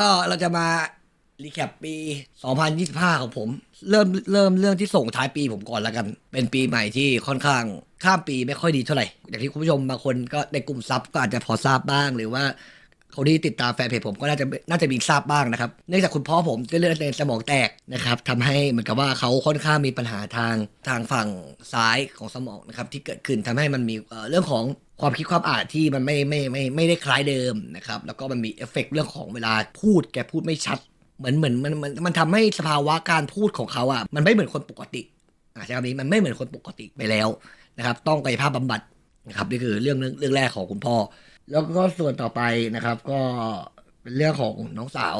ก็เราจะมารีแคปปี 2025 ของผม เริ่มเริ่มเรื่องที่ส่งท้ายปีผมก่อนแล้วกัน เป็นปีใหม่ที่ค่อนข้างข้ามปีไม่ค่อยดีเท่าไหร่ อย่างที่คุณผู้ชมบางคนก็ในกลุ่มซับก็อาจจะพอทราบบ้างหรือว่า คนที่ติดตามแฟนเพจผมก็น่าจะน่าจะมีทราบบ้างนะครับ เนื่องจากคุณพ่อผมเส้นเลือดในสมองแตกนะครับทำให้เหมือนกับว่าเขาค่อนข้างมีปัญหาทางทางฝั่งซ้ายของสมองนะครับที่เกิดขึ้นทำให้มันมีเรื่องของความคิดความอ่านที่มันไม่ไม่ไม่ไม่ได้คล้ายเดิมนะครับแล้วก็มันมีเอฟเฟกต์เรื่องของเวลาพูดแกพูดไม่ชัด เหมือนเหมือนมันมันมันทำให้สภาวะการพูดของเขาอะมันไม่เหมือนคนปกติอะใช้คำนี้มันไม่เหมือนคนปกติไปแล้วนะครับ ต้องกายภาพบำบัดนะครับนี่คือเรื่องเรื่องแรกของคุณพ่อ แล้วก็ส่วนต่อไปนะครับ ก็เป็นเรื่องของน้องสาว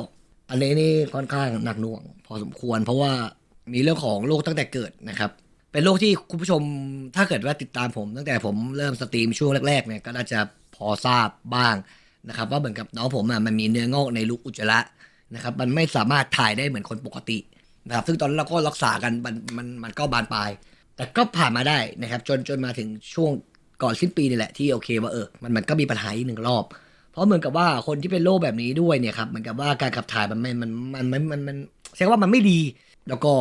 อันนี้นี่ค่อนข้างหนักหน่วง พอสมควร เพราะว่ามีเรื่องของโรคตั้งแต่เกิดนะครับ เป็นโรคที่คุณผู้ชมถ้าเกิดว่าติดตามผม ตั้งแต่ผมเริ่มสตรีมช่วงแรกๆเนี่ยก็น่าจะพอทราบบ้างนะครับ ว่าเหมือนกับน้องผมอะมันมีเนื้องอกในลูกอุจจาระนะครับ มันไม่สามารถถ่ายได้เหมือนคนปกตินะครับ ซึ่งตอนนั้นเราก็รักษากันมันมันมันก็บานปลาย แต่ก็ผ่านมาได้นะครับ จนจนมาถึงช่วง ก่อนสิ้นปีนี่แหละที่โอเคว่าเออมันมันก็มีปัญหาอีกหนึ่งรอบ เพราะเหมือนกับว่าคนที่เป็นโรคแบบนี้ด้วยเนี่ยครับเหมือนกับว่าการขับถ่ายมันไม่มันมันมันมันมันใช้ว่ามันไม่ดี แล้วก็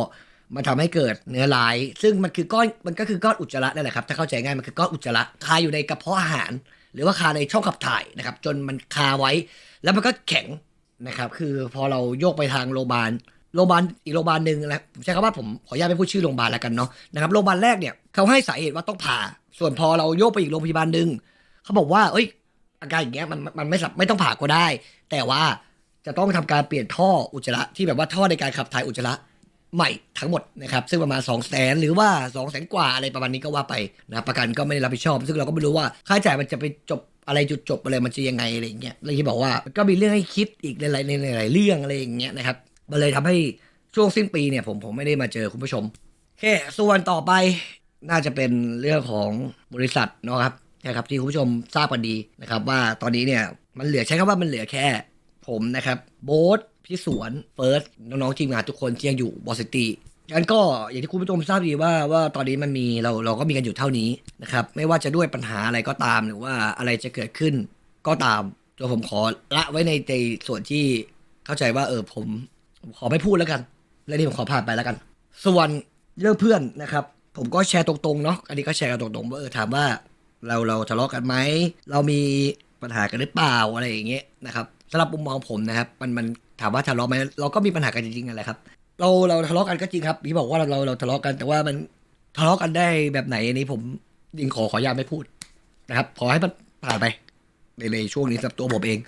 มันทำให้เกิดเนื้อร้าย ซึ่งมันคือก้อนมันก็คือก้อนอุจจาระนั่นแหละครับถ้าเข้าใจง่ายมันคือก้อนอุจจาระคาอยู่ในกระเพาะอาหาร หรือว่าคาในช่องขับถ่ายนะครับ จนมันคาไว้ แล้วมันก็แข็งนะครับ คือพอเราโยกไปทางโรงพยาบาลโรงพยาบาลอีกโรงพยาบาลหนึ่งนะผมใช้คำว่าผมขออนุญาตไม่พูดชื่อโรงพยาบาลแล้วกันเนาะนะครับโรงพยาบาลแรกเนี่ยเขาให้สาเหตุว่าต้องผ่า ส่วนพอเราโยกไปอีกโรงพยาบาลหนึ่งเขาบอกว่า เอ้ย อาการอย่างเงี้ยมันมันไม่สับไม่ต้องผ่าก็ได้ แต่ว่าจะต้องทำการเปลี่ยนท่ออุจจาระที่แบบว่าท่อในการขับถ่ายอุจจาระใหม่ทั้งหมดนะครับ ซึ่งประมาณ2 0 0แสนหรือว่า2 0 0แสนกว่าอะไรประมาณนี้ก็ว่าไปนะประกันก็ไม่ได้รับผิดชอบ ซึ่งเราก็ไม่รู้ว่าค่าใช้จ่ายมันจะไปจบอะไรจุดจบอะไรมันจะยังไงอะไรอย่างเงี้ยเลยที่บอกว่าก็มีเรื่องให้คิดอีกในหลายในหลายๆเรื่องอะไรอย่างเงี้ยนะครับมันเลยทำให้ช่วงสิ้นปีเนี่ยผมผมไม่ได้มาเจอคุณผู้ชมโอเคส่วนต่อไป น่าจะเป็นเรื่องของบริษัทเนาะครับนะครับที่คุณผู้ชมทราบกันดีนะครับว่าตอนนี้เนี่ยมันเหลือใช้คำว่ามันเหลือแค่ผมนะครับโบ๊ทพี่สวนเฟิร์สน้องๆทีมงานทุกคนที่ยังอยู่บอสซิตี้งั้นก็อย่างที่คุณผู้ชมทราบดีว่าว่าตอนนี้มันมีเราเราก็มีกันอยู่เท่านี้นะครับไม่ว่าจะด้วยปัญหาอะไรก็ตามหรือว่าอะไรจะเกิดขึ้นก็ตามตัวผมขอละไว้ในในส่วนที่เข้าใจว่าเออผมผมขอไม่พูดแล้วกันเรื่องนี้ผมขอผ่านไปแล้วกัน ส่วนเรื่องเพื่อนนะครับ ผมก็แชร์ตรงๆเนาะอันนี้ก็แชร์กันตรงๆว่าเออถามว่าเราเราทะเลาะกันไหมเรามีปัญหากันหรือเปล่าอะไรอย่างเงี้ยนะครับสำหรับมุมมองผมนะครับ มันมันถามว่าทะเลาะไหมเราก็มีปัญหากันจริงๆนั่นแหละครับ เราเราทะเลาะกันก็จริงครับพี่บอกว่าเราเราเราทะเลาะกัน แต่ว่ามันทะเลาะกันได้แบบไหนอันนี้ผมยิงขอขออนุญาตไม่พูดนะครับ ขอให้มันผ่านไปในในช่วงนี้สำหรับตัวผมเอง